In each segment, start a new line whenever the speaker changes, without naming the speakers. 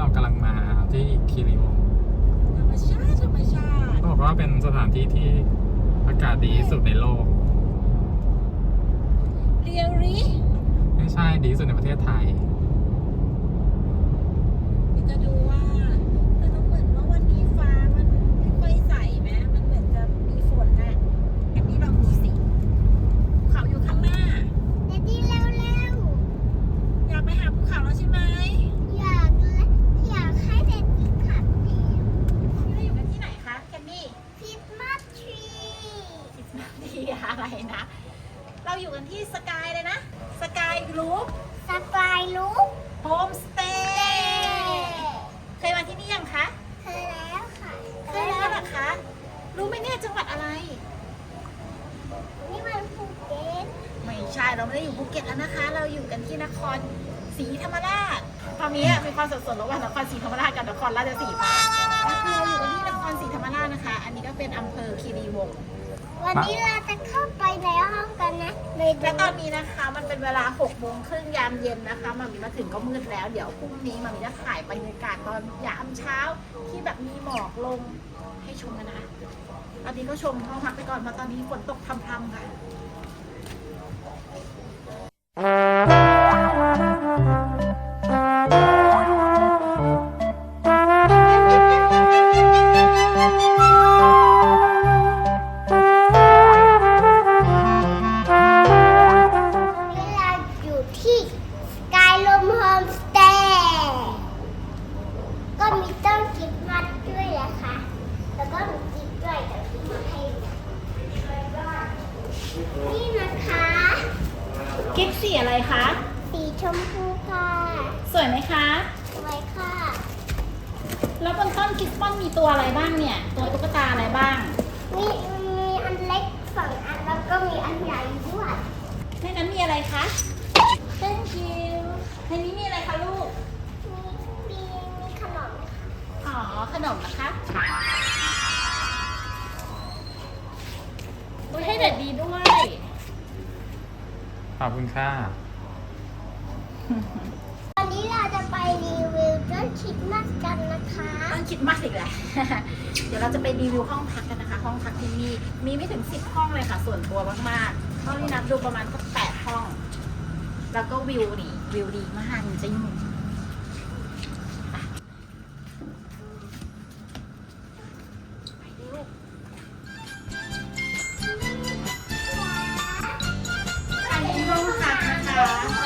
เรากำลังมาที่คิริโอ
ธรร
มชาติธร
รมชาติเขาบอกว่าเป็นสถาน
ที่ที่
อากาศดีสุดใน
โลก เรียรีไม่ใช่ดีสุดในประ
เทศไทย นี่จะดู
ว่า
เราอยู่กันที่สกายเลยนะ สกายกรุ๊ป
สปายลูก
โฮมสเตย์เคยมาที่นี่ยังคะ
เคยแล้วค่ะ
เคยแล้วเหรอคะ รู้ไหมเนี่ยจังหวัดอะไร
นี่มันภูเก็ต
ไม่ใช่ เราไม่ได้อยู่ภูเก็ตแล้วนะคะ เราอยู่กันที่นครศรีธรรมราช ตอนนี้อะมีความสับสนระหว่างนครศรีธรรมราชกับนครราชสีมานะคะเราอยู่กันที่นครศรีธรรมราชนะคะ อันนี้ก็เป็นอำเภอคีรีวงศ์
วันนี้เราจะเข้าไปในห้องกันนะไปดู
และตอนนี้นะคะมันเป็นเวลา6โมงครึ่งยามเย็นนะคะมามีมาถึงก็มืดแล้ว เดี๋ยวพรุ่งนี้มามีจะถ่ายบรรยากาศตอนยามเช้าที่แบบมีหมอกลงให้ชมกันนะคะตอนนี้ก็ชมห้องพักไปก่อนเพราะตอนนี้ฝนตกพรำๆค่ะ
สี
อะไรคะ
สีชมพูค่ะ
สวยไหมคะ
สวยค่ะ
แล้วบนต้นคริสต์มาสมีตัวอะไรบ้างเนี่ย ตัวตุ๊กตาอะไรบ้าง
มีมีอันเล็กสองอันแล้วก็มีอันใหญ่ด้วย
ในนั้นมีอะไรคะ Thank you ในนี้มีอะไรคะลูก
มีมีมีขนม
อ๋อ ขนมนะคะ
ขอบคุณค่ะ
วันนี้เราจะไปรีวิวต้นคริสต์มาสกันนะคะ
ต้องคิดมากอีกแหละ เดี๋ยวเราจะไปรีวิวห้องพักกันนะคะ ห้องพักที่นี่มีไม่ถึงสิบห้องเลยค่ะ ส่วนตัวมากๆเท่าที่นับดูประมาณสักแปดห้อง แล้วก็วิวดีวิวดีมากจริงๆ นะคะ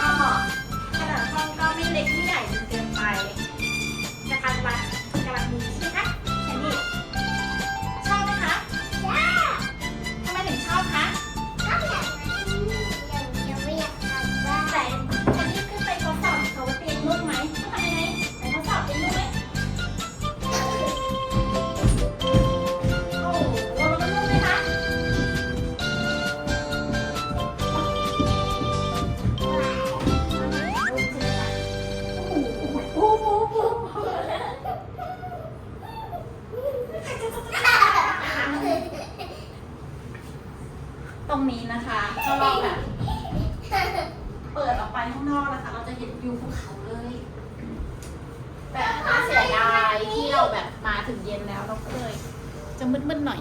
นี้นะคะถ้าเราแบบเปิดออกไปข้างนอกนะคะ เราจะเห็นวิวภูเขาเลยแต่น่าเสียดายที่เราแบบมาถึงเย็นแล้วเราก็เลยจะมืดๆหน่อย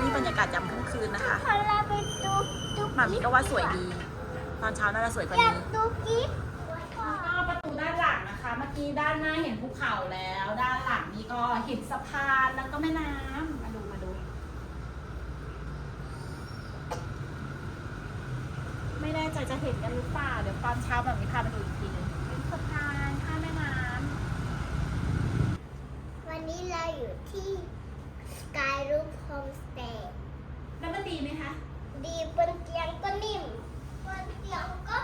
นี่บรรยากาศยามค่ำคืนนะคะ
พอเราไปดูดู
หมามีก็ว่าสวยดี ตอนเช้าน่าจะสวยกว่า
อยา
นี้
ดูกิ๊บ
ก็ประตูด้านหลังนะคะ เมื่อกี้ด้านหน้าเห็นภูเขาแล้ว ด้านหลังนี่ก็เห็นสะพานแล้วก็แม่น้ำมาดูมาดู ไม่แน่ ใจจะเห็นกันหรือเปล่าเดี๋ยวตอนเช้าแบบนี้พาไปดูอีกทีหนึงเป็นสะพานข้ามแม่น้
วันนี้เราอยู่ที่สกายรูปโฮมสเตย์ำ
แล้วมันดีไหมคะ
ดีบนเตียงก็นิ่มบนเตียงก็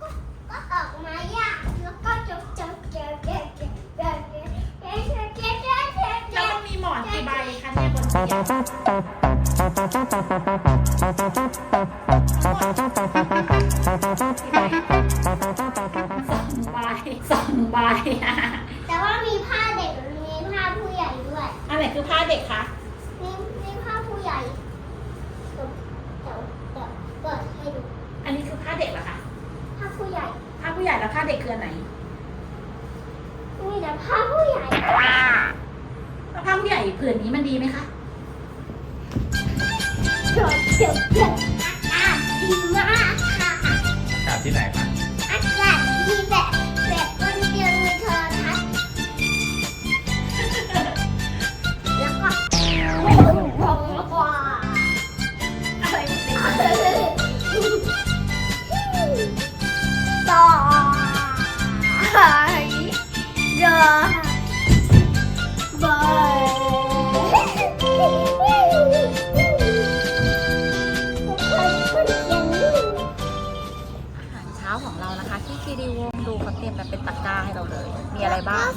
ก็ก็ออกมายากแล้วก็จกจกเจอเจอเจอเจอเจอเจอเจอเจอเจอเจอเจ
แล้ว
อ
มันมีหมอนกี่ใบคะเนี่ยบนเตียง ไหนคือผ้าเด็กคะ
มีมีผ้าผู้ใหญ่เดี๋ยวเดี๋ยวเดี๋ยวเปิดให้ดู
อันนี้คือผ้าเด็กเหรอคะ
ผ้าผู้ใหญ่
ผ้าผู้ใหญ่แล้วผ้าเด็กคืออันไหน
มีแต่ผ้าผู้ใหญ่
มะพร้าวใหญ่ผืนนี้มันดีไหมคะ
โดดเดือดเดือด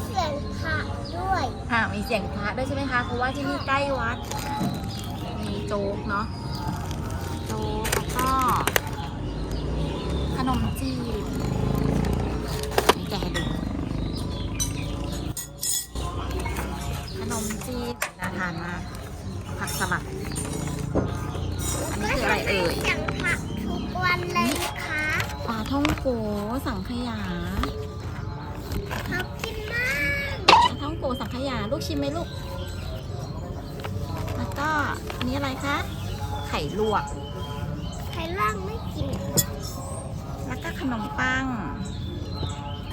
เสียงผักด้วย
ค่ะมีเสียงพระด้วยใช่ไหมคะ เพราะว่าที่นี่ใกล้วัด มีโจ๊กเนาะ โจ๊กแล้วก็ ขนมจีบนี่แกะให้ดู ขนมจีบน่าทานมาก ผักสลัด อันนี้คืออะไรเอ่ย
เสียงผักทุกวันเลยนะคะ
ปลาท่องโกสังขยา
เขากินมาก
ปลาท่องโกสังขยาลูกชิมไหมลูก แล้วก็อันนี้อะไรคะ ไข่ลวก
ใครล่างไม่กิน
แล้วก็ขนมปัง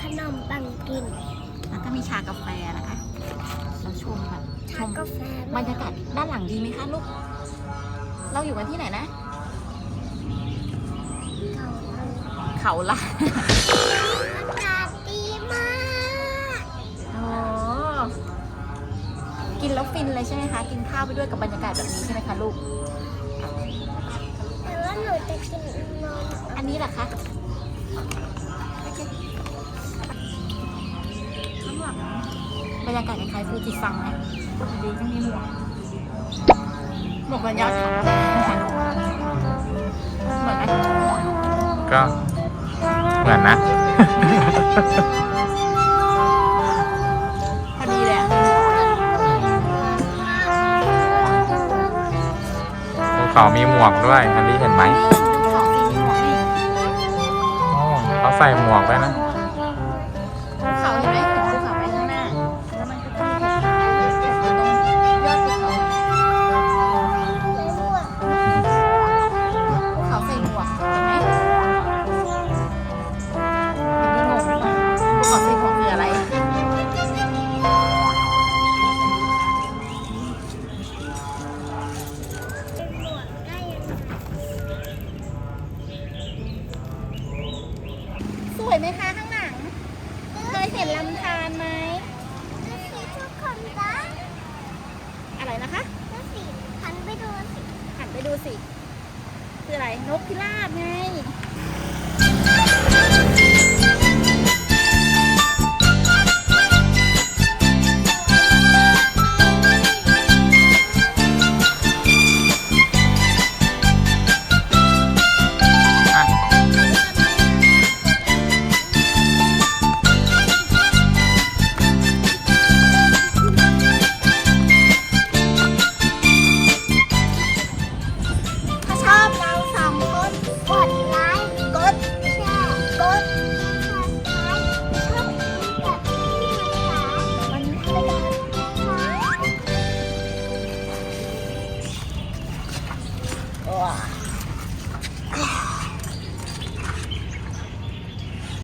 ขนมปังกิน
แล้วก็มีชากาแฟนะคะ เราชมแบบช
ชามกาแฟ
บรรยากาศด้านหลังดีไหมคะลูก เราอยู่กันที่ไหนนะ
เขา
เขาละ ฟินเลยใช่ไหมคะ กินข้าวไปด้วยกับบรรยากาศแบบนี้ใช่ไหมคะลูก
แต่ว่าหนูจะกินนม
อันนี้แหละคะข้างหลังบรรยากาศคล้ายๆฟูจิซังไหมดีจังมีหมวกหมวกกันยอดเขาเหมือนไหม
ก็เหมือนนะ
เขา
มีหมวกด้วยอันนี้เห็นไหม
นี่ดูของสีหมวกนี่
โอ้เขาใส่หมวกไว้นะ
พิราบไง